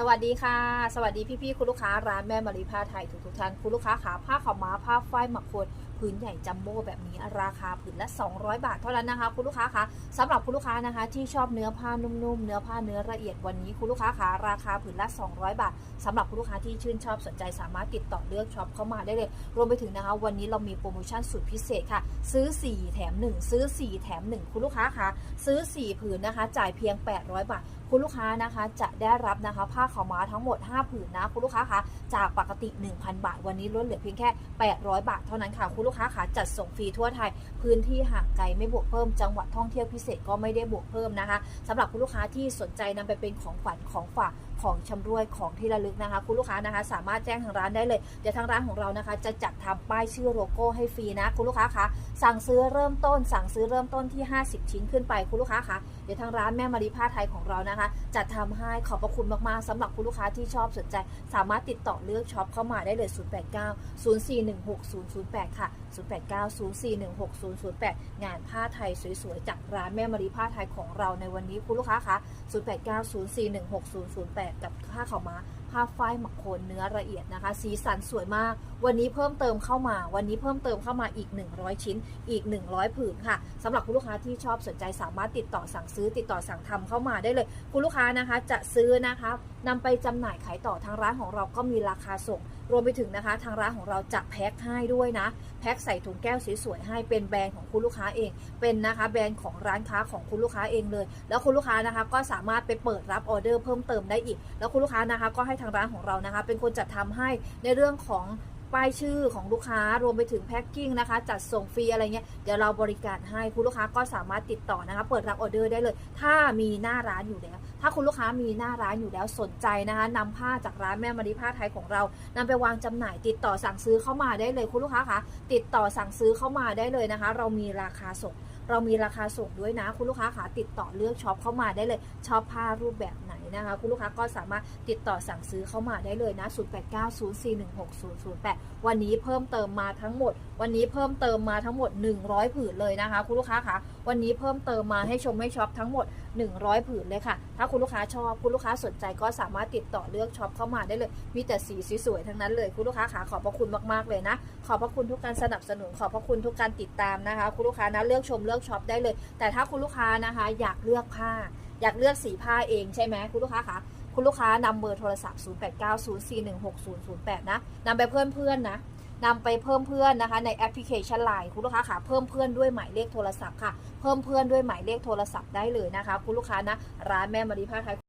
สวัสดีค่ะ สวัสดีพี่ๆคุณลูกค้าร้านแม่มารีผ้าไทยทุกๆท่านคุณลูกค้าขาผ้าขาวม้าผ้าฝ้ายหมักโคนผืนใหญ่จัมโบ้แบบนี้ราคาผืนละ 200 บาทเท่านั้นนะคะ คุณลูกค้าคะสำหรับคุณลูกค้านะคะ ที่ชอบเนื้อผ้านุ่มๆ เนื้อผ้าเนื้อละเอียดวันนี้คุณลูกค้าขาราคาผืนละ 200 บาทสำหรับคุณลูกค้าที่ชื่นชอบสนใจสามารถติดต่อเลือกช็อปเข้ามาได้เลย รวมไปถึงนะคะ วันนี้เรามีโปรโมชั่นสุดพิเศษค่ะ ซื้อ 4 แถม 1 ซื้อ 4 แถม 1 คุณลูกค้าคะซื้อ 4 ผืนนะคะ จ่ายเพียง 800 บาทคุณลูกค้านะคะจะได้รับนะคะผ้าขาวม้าทั้งหมด 5 ผืนนะคุณลูกค้าคะจากปกติ 1,000 บาท วันนี้ลดเหลือเพียงแค่ 800 บาทเท่านั้นค่ะคุณลูกค้าคะจัดส่งฟรีทั่วไทย พื้นที่ห่างไกลไม่บวกเพิ่ม จังหวัดท่องเที่ยวพิเศษก็ไม่ได้บวกเพิ่มนะคะสำหรับคุณลูกค้าที่สนใจนำไปเป็นของขวัญของฝากของชำรวยของที่ระลึกนะคะ คุณลูกค้านะคะ สามารถแจ้งทางร้านได้เลยเดี๋ยวทางร้านของเรานะคะ จะจัดทำป้ายชื่อโลโก้ให้ฟรีนะคุณลูกค้าคะสั่งซื้อเริ่มต้น สั่งซื้อเริ่มต้นที่ 50 ชิ้นขึ้นไปคุณลูกค้าคะเดี๋ยวทางร้านแม่มารีผ้าไทยของเรานะคะ จัดทำให้ขอบพระคุณมากๆสำหรับคุณลูกค้าที่ชอบสนใจ สามารถติดต่อเลือกช็อปเข้ามาได้เลย 089 0416 008 ค่ะ089 0416 008 งานผ้าไทยสวยๆ จากร้านแม่มารีผ้าไทยของเราในวันนี้คุณลูกค้าคะ 089 0416 008 กับผ้าขาวม้า ผ้าฝ้ายหมักโคนเนื้อละเอียดนะคะ สีสันสวยมาก วันนี้เพิ่มเติมเข้ามา วันนี้เพิ่มเติมเข้ามาอีก 100 ชิ้น อีก 100 ผืนค่ะสำหรับคุณลูกค้าที่ชอบสนใจสามารถติดต่อสั่งซื้อ ติดต่อสั่งทำเข้ามาได้เลย คุณลูกค้านะคะจะซื้อนะคะนำไปจำหน่ายขายต่อทางร้านของเราก็มีราคาส่ง รวมไปถึงนะคะ ทางร้านของเราจะแพ็คให้ด้วยนะ แพ็คใส่ถุงแก้วสวยๆให้เป็นแบรนด์ของคุณลูกค้าเอง เป็นนะคะแบรนด์ของร้านค้าของคุณลูกค้าเองเลย แล้วคุณลูกค้านะคะก็สามารถไปเปิดรับออเดอร์เพิ่มเติมได้อีก แล้วคุณลูกค้านะคะก็ให้ทางางร้านของเรานะคะ เป็นคนจัดทำให้ในเรื่องของป้ายชื่อของลูกค้ารวมไปถึงแพ็คกิ้งนะคะ จัดส่งฟรีอะไรเงี้ยเดี๋ยวเราบริการให้คุณลูกค้าก็สามารถติดต่อนะคะ เปิดรับออเดอร์ได้เลย ถ้ามีหน้าร้านอยู่แล้วถ้าคุณลูกค้ามีหน้าร้านอยู่แล้วสนใจนะคะนำผ้าจากร้านแม่มารีผ้าไทยของเรานำไปวางจำหน่ายติดต่อสั่งซื้อเข้ามาได้เลยคุณลูกค้าคะติดต่อสั่งซื้อเข้ามาได้เลยนะคะ เรามีราคาส่ง เรามีราคาส่งด้วยนะ คุณลูกค้าขาติดต่อเลือกช็อปเข้ามาได้เลยชอบผ้ารูปแบบไหนนะคะ คุณลูกค้าก็สามารถติดต่อสั่งซื้อเข้ามาได้เลยนะ 0890416008 วันนี้เพิ่มเติมมาทั้งหมด วันนี้เพิ่มเติมมาทั้งหมด 100 ผืนเลยนะคะ คุณลูกค้าคะ วันนี้เพิ่มเติมมาให้ชมให้ช็อปทั้งหมด 100 ผืนเลยค่ะ ถ้าคุณลูกค้าชอบคุณลูกค้าสนใจก็สามารถติดต่อเลือกช็อปเข้ามาได้เลย มีแต่สีสวยๆทั้งนั้นเลยคุณลูกค้าขาขอบพระคุณมากๆเลยนะ ขอบพระคุณทุกการสนับสนุนขอบพระคุณทุกการติดตามนะคะ คุณลูกค้านะเลือกชมเลือกช็อปได้เลย แต่ถ้าคุณลูกค้านะคะ อยากเลือกผ้า อยากเลือกสีผ้าเองใช่ไหมคุณลูกค้าคะคุณลูกค้านำเบอร์โทรศัพท์ 0890416008 นะนำไปเพื่อนเพื่อนๆนะ นำไปเพิ่มเพื่อนนะคะในแอปพลิเคชันไลน์คุณลูกค้าค่ะเพิ่มเพื่อนด้วยหมายเลขโทรศัพท์ค่ะ เพิ่มเพื่อนด้วยหมายเลขโทรศัพท์ได้เลยนะคะ คุณลูกค้านะร้านแม่มารีผ้าไทย